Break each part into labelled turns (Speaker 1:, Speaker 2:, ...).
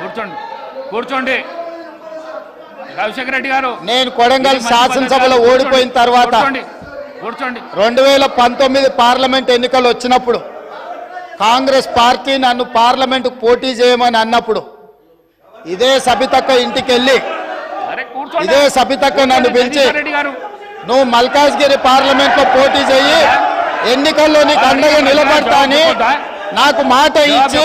Speaker 1: కూర్చోండి. కూర్చోండి. రవిశేఖర రెడ్డి గారు.
Speaker 2: నేను కొడంగల్ శాసనసభలో. ఓడిపోయిన తర్వాత
Speaker 1: కూర్చోండి.
Speaker 2: రెండు వేల పంతొమ్మిది పార్లమెంట్ ఎన్నికలు వచ్చినప్పుడు కాంగ్రెస్ పార్టీ నన్ను పార్లమెంట్ పోటీ చేయమని అన్నప్పుడు ఇదే సబితక్క ఇంటికి వెళ్ళి ఇదే సబితక్క నన్ను పిలిచి నువ్వు మల్కాజ్గిరి పార్లమెంట్లో పోటీ చేయి ఎన్నికల్లో నీకు అండగా నిలబడతా అని నాకు మాట ఇచ్చి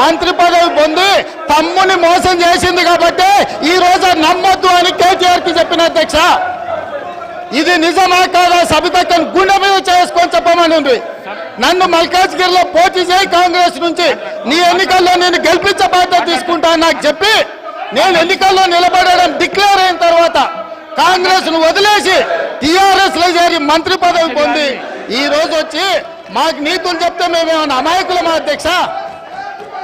Speaker 2: మంత్రి పదవి పొంది తమ్ముని మోసం చేసింది కాబట్టి ఈ రోజు నమ్మొద్దు అని కేటీఆర్కి చెప్పిన అధ్యక్ష. ఇది నిజమా కాదా? సబితక్కను గుండె మీద చేసుకొని చెప్పమని ఉంది. నన్ను మల్కాజ్గిరిలో పోటీ చేయి కాంగ్రెస్ నుంచి. నీ ఎన్నికల్లో నేను గెలిపించే బాధ్యత తీసుకుంటా నాకు చెప్పి నేను ఎన్నికల్లో నిలబడడం డిక్లేర్ అయిన తర్వాత కాంగ్రెస్ను వదిలేసి టిఆర్ఎస్లో చేరి మంత్రి పదవి పొంది ఈ రోజు వచ్చి మాకు నీతులు చెప్తే మేమేమన్నా అమాయకులమా అధ్యక్ష?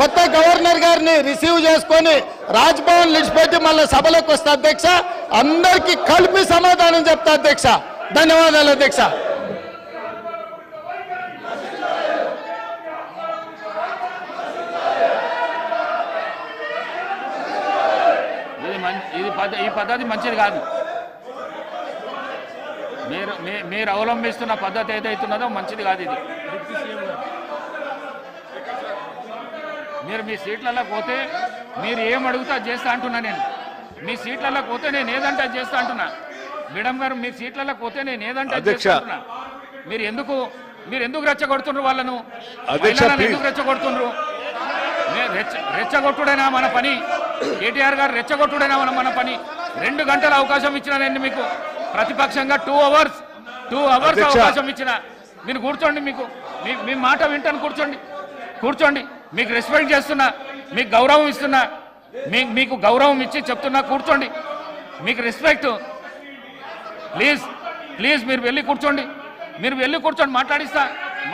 Speaker 2: కొత్త గవర్నర్ గారిని రిసీవ్ చేసుకొని రాజ్భవన్ విడిచిపెట్టి మళ్ళీ సభలోకి వస్తా అధ్యక్ష. అందరికీ కలిపి సమాధానం చెప్తా అధ్యక్ష. ధన్యవాదాలు అధ్యక్ష.
Speaker 1: ఇది మం- ఇది పద్ధ ఈ పద్ధతి మంచిది కాదు. మీరు మీరు అవలంబిస్తున్న పద్ధతి ఏదైతున్నదో మంచిది కాదు ఇది. మీరు మీ సీట్లలో పోతే మీరు ఏం అడుగుతా చేస్తా అంటున్నా నేను. మీ సీట్లలో పోతే నేను ఏదంటే చేస్తా అంటున్నా. మేడం గారు మీ సీట్లలో పోతే నేను ఏదంటే. చేస్తా అంటున్నా. మీరు ఎందుకు మీరు ఎందుకు రెచ్చగొడుతుండ్రు వాళ్ళను? మహిళలను. ఎందుకు రెచ్చగొడుతుండ్రు? రెచ్చగొట్టుడైనా మన పని? కేటీఆర్ గారు రెచ్చగొట్టుడైనా మన మన పని? రెండు గంటల అవకాశం ఇచ్చిన నేను మీకు. ప్రతిపక్షంగా టూ అవర్స్ టూ అవర్స్. అవకాశం ఇచ్చిన. మీరు కూర్చోండి మీకు. మీ మాట వింటాను కూర్చోండి. కూర్చోండి. మీకు రెస్పెక్ట్ చేస్తున్నా మీకు గౌరవం ఇస్తున్నా మీ మీకు గౌరవం ఇచ్చి చెప్తున్నా కూర్చోండి. మీకు రెస్పెక్ట్ ప్లీజ్ ప్లీజ్ మీరు వెళ్ళి కూర్చోండి. మీరు వెళ్ళి కూర్చోండి మాట్లాడిస్తా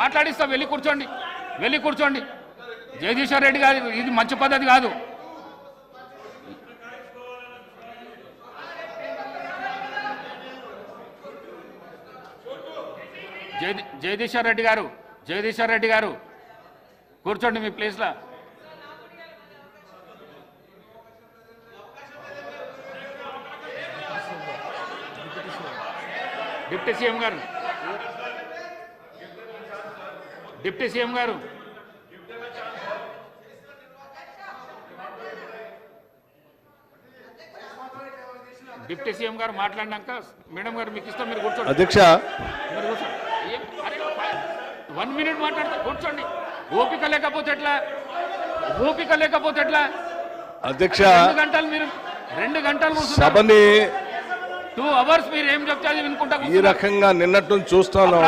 Speaker 1: మాట్లాడిస్తా వెళ్ళి కూర్చోండి వెళ్ళి కూర్చోండి. జగదీశ్వర్ రెడ్డి గారు ఇది మంచి పద్ధతి కాదు. జగదీశ్వర్ రెడ్డి గారు జగదీశ్వర్ రెడ్డి గారు. కూర్చోండి మీ ప్లేస్లో డిప్యూటీ సీఎం గారు. డిప్యూటీ సీఎం గారు. డిప్యూటీ సీఎం గారు మాట్లాడినాక మేడం గారు మీకు ఇష్టం మీరు కూర్చోండి.
Speaker 3: అధ్యక్ష.
Speaker 1: మీరు కూర్చోండి. వన్ మినిట్ మాట్లాడితే కూర్చోండి. ఓపిక లేకపోతే ఎట్లా? ఓపిక లేకపోతే ఎట్లా?
Speaker 3: అధ్యక్ష
Speaker 1: గంటలు మీరు రెండు గంటలు
Speaker 3: సభని
Speaker 1: టూ అవర్స్ మీరు ఏం చెప్తే అది వినుకుంటా
Speaker 3: ఈ. రకంగా నిన్నట్టు
Speaker 1: అప్పుడు